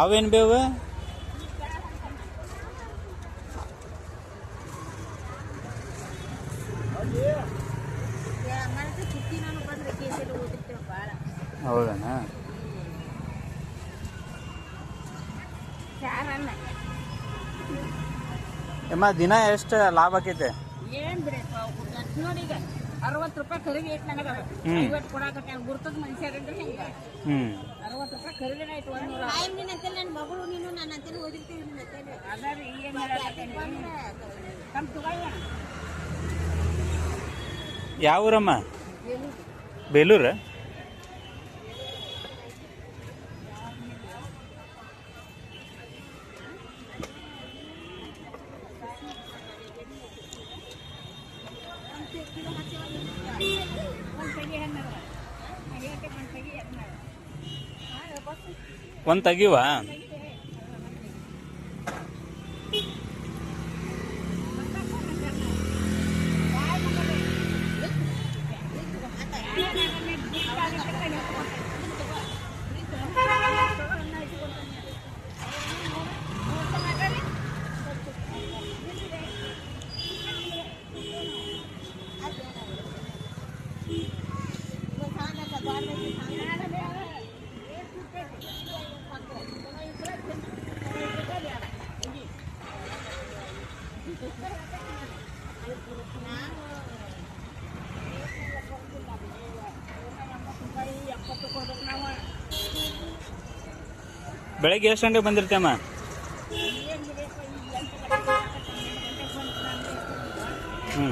ಅವೇನು ಬೇವು? ಹೌದಣ್ಣ ಅಮ್ಮ ದಿನ ಎಷ್ಟು ಲಾಭ ಆಕೈತೆ? ಏನ್ ಬಿಡಪ್ಪ ಅಷ್ಟ್ ನೋಡಿ ಈಗ ಅರವತ್ತು ರೂಪಾಯಿ ಖರೀದಿ ಐತೆ ನನಗೆ. ಐವತ್ತು ಕೊಡಾಕತ್ತೆ ಗುರ್ತದ ಮನುಷ್ಯರಿಂದ ಹಿಂಗ. ಹ್ಞೂ ಅರವತ್ತು ರೂಪಾಯಿ ಖರೀದಿನ ಆಯ್ತು ಒಂದು ನೂರ ನಿನ್ನ ಅಂತ ನನ್ನ ಮಗಳು ನೀನು ನನ್ನ ಅಂತೇಳಿ ಓದಿರ್ತೀವಿ ನಿನ್ನ ಅಂತೇಳಿ ಅದಾರ ಏನ್ ತಮ್ಮ ತಗೊಳ್ಳ ಯಾವ ಊರಮ್ಮ ಬೇಲೂರು? ಒಂದು ತೆಗಿವಾ ಬೆಳಗ್ಗೆ ಎಷ್ಟು ಗಂಟೆಗೆ ಬಂದಿರ್ತೇಮ್ಮ ಹ್ಞೂ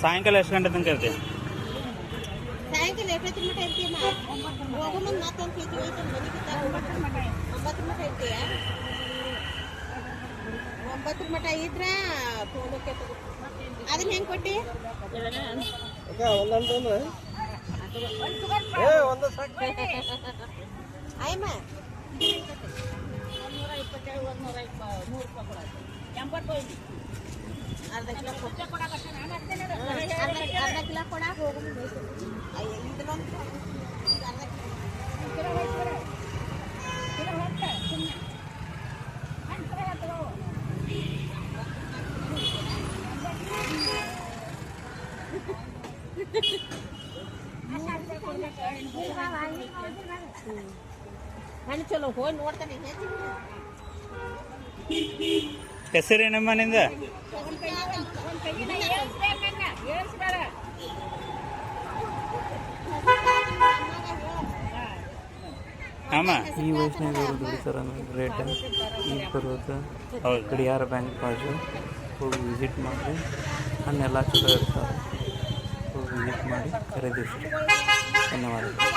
ಸಾಯಂಕಾಲ ಎಷ್ಟು ಗಂಟೆ ತನಕ ಇರ್ತೀವಿ ಸಾಯಂಕಾಲ ಎಷ್ಟೊತ್ತಿನ ಮಟ್ಟ ಇರ್ತೀಯಮ್ಮ ಹೋಗೋ ಮುಂದೆ ಮತ್ತೊಂದು ಕೇಜಿ ಹೋಯ್ತು ಮನೆಗೆ ಒಂಬತ್ತು ಮಠ ಇರ್ತೀಯ? ಒಂಬತ್ತರ ಮಠ ಇದ್ರ ತೊಗೊಂಡೋಕೆ ತಗೋ. ಅದನ್ನ ಹೆಂಗೆ ಕೊಟ್ಟಿ? ಆಯಮ್ಮ ನೂರ ಇಪ್ಪತ್ತೇಳು ಒಂದು ನೂರ ಇಪ್ಪ ನೂರು ರೂಪಾಯಿ ಕೊಡೋದು ಎಂಬತ್ತೈದು ಅರ್ಧ ಕಿಲೋ ಕೊಡ. ಅರ್ಧ ಅರ್ಧ ಕಿಲೋ ಕೊಡಾಕ ಹೋಗೋ ಚಲೋ ಹೋಗಿ ನೋಡ್ತಾನೆ ಹೆಸರೇನಮ್ಮ ಈ ವಯಸ್ಸಿನಾಗ ದುಡಿತಾರ ರೇಟ್ ಈ ಬರೋದು ಹೌದು. ಗಡಿಯಾರ ಬ್ಯಾಂಕ್ ಬಾಜು. ಹೋಗಿ ವಿಸಿಟ್ ಮಾಡಿ. ಹಣ್ಣೆಲ್ಲ ಚಲೋ ಇರ್ತಾರೆ ಹೋಗಿ ವಿಸಿಟ್ ಮಾಡಿ. ಖರೀದಿಸಿ ಧನ್ಯವಾದಗಳು.